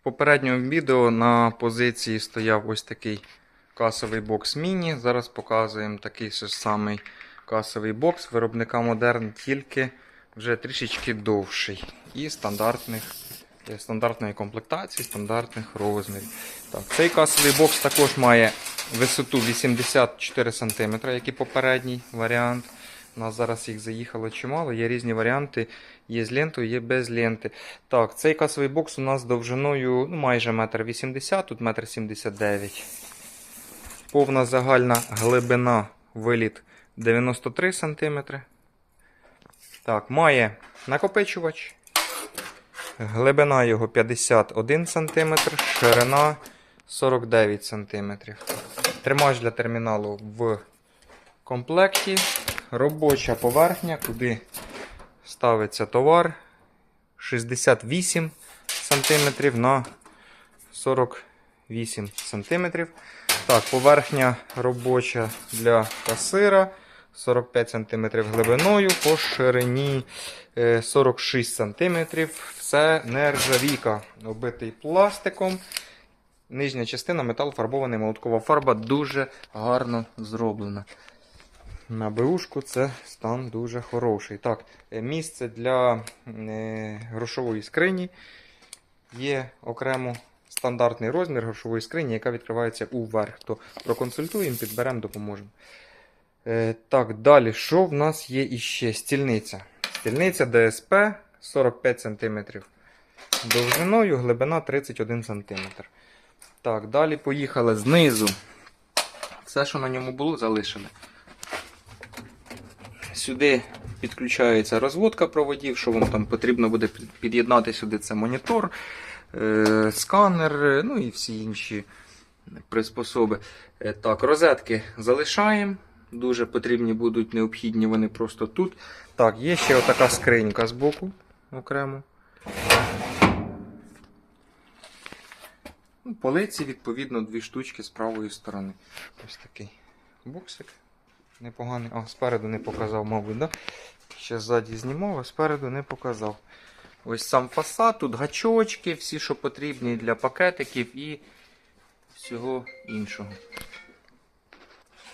В попередньому відео на позиції стояв ось такий касовий бокс міні. Зараз показуємо такий же самий касовий бокс виробника Modern, тільки вже трішечки довший і стандартних, е, стандартної комплектації, стандартних розмірів. Так, цей касовий бокс також має висоту 84 см, як і попередній варіант. У нас зараз їх заїхало чимало, є різні варіанти. Є з лентою, є без ленти. Так, цей касовий бокс у нас довжиною ну, майже 1,80 м, тут 1,79 м. Повна загальна глибина виліт 93 см. Так, має накопичувач. Глибина його 51 см, ширина 49 см. Тримач для терміналу в комплекті. Робоча поверхня, куди ставиться товар 68 см на 48 см. Так, поверхня робоча для касира 45 см глибиною, по ширині е, 46 см. Все нержавійка, оббитий пластиком. Нижня частина метал фарбований, молоткова фарба дуже гарно зроблена. На БУшку це стан дуже хороший. Так, е, місце для е, грошової скрині є окремо стандартний розмір грошової скрині, яка відкривається уверх. То проконсультуємо, підберемо, допоможемо. Е, так, далі, що в нас є іще? Стільниця. Стільниця ДСП 45 см. Довжиною глибина 31 см. Так, далі поїхали знизу. Все, що на ньому було, залишили. Сюди підключається розводка проводів, що вам там потрібно буде під'єднати сюди це монітор, е, сканер, е, ну і всі інші приспособи. Е, Так, розетки залишаємо. Дуже потрібні будуть необхідні вони просто тут. Так, є ще отака скринька з боку окремо. Ну, Полиці, відповідно, дві штучки з правої сторони. Ось такий боксик непоганий. А, спереду не показав, мабуть, да? Ще ззаді знімав, а спереду не показав. Ось сам фасад, тут гачочки, всі, що потрібні для пакетиків і всього іншого.